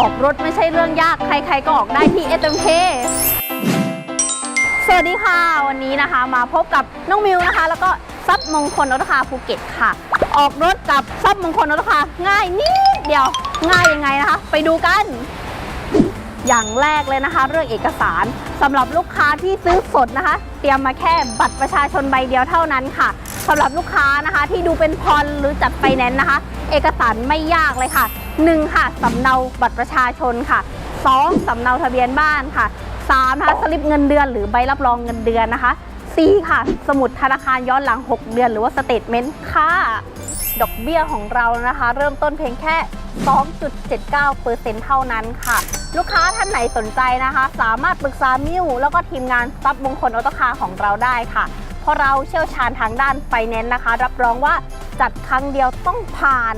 ออกรถไม่ใช่เรื่องยากใคร ๆ ก็ออกได้ที่ SMK สวัสดีค่ะ วันนี้นะคะมาพบกับน้องมิวนะคะ แล้วก็ซับมงคลออโตคาร์ภูเก็ตค่ะ ออกรถกับซับมงคลออโตคาร์ง่ายนิดเดียว ง่ายยังไงนะคะ ไปดูกัน อย่างแรกเลยนะคะ เรื่องเอกสารสำหรับลูกค้าที่ซื้อสดนะคะ เตรียมมาแค่บัตรประชาชนใบเดียวเท่านั้นค่ะสำหรับลูกค้านะคะ ที่ดูเป็นพรหรือจัดไฟแนนซ์นะคะ เอกสารไม่ยากเลยค่ะ 1 ค่ะสำเนาบัตรประชาชนค่ะ 2สำเนาทะเบียนบ้านค่ะ 3 นะคะสลิปเงินเดือนหรือใบรับรองเงินเดือนนะคะ 4 ค่ะ สมุดธนาคารย้อนหลัง 6 เดือน หรือว่าสเตทเมนต์ค่ะ ดอกเบี้ยของเรานะคะ เริ่มต้นเพียงแค่ 2.79%เท่านั้นค่ะ ลูกค้าท่านไหนสนใจนะคะ สามารถปรึกษามิวแล้วก็ทีมงานซับมงคลออโตคาร์ของเราได้ค่ะ เพราะเราเชี่ยวชาญทางด้านไฟแนนซ์นะคะ รับรองว่าจัดครั้งเดียวต้องผ่าน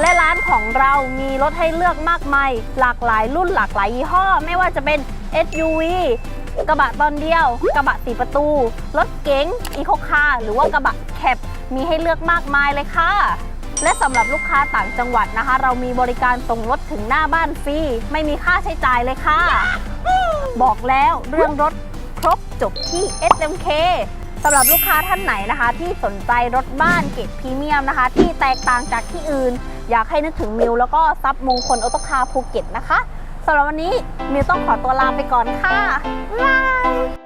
และร้านของเรามีรถให้เลือกมากมาย หลากหลายรุ่นหลากหลายยี่ห้อ ไม่ว่าจะเป็น SUV กระบะตอนเดียว กระบะสีประตู รถเก๋งอีโคคาร์หรือว่ากระบะแคปมีให้เลือกมากมายเลยค่ะ และสำหรับลูกค้าต่างจังหวัดนะคะ เรามีบริการส่งรถถึงหน้าบ้านฟรีไม่มีค่าใช้จ่ายเลยค่ะ บอกแล้วเรื่องรถครบจบที่ SMK สำหรับลูกค้าท่านไหนนะคะ ที่สนใจรถบ้านเกรดพรีเมียมนะคะ ที่แตกต่างจากที่อื่น อยากให้นึกถึงมิวแล้วก็ซับมงคลออโตคาภูเก็ตนะคะสำหรับวันนี้มิวต้องขอตัวลาไปก่อนค่ะบ๊ายบาย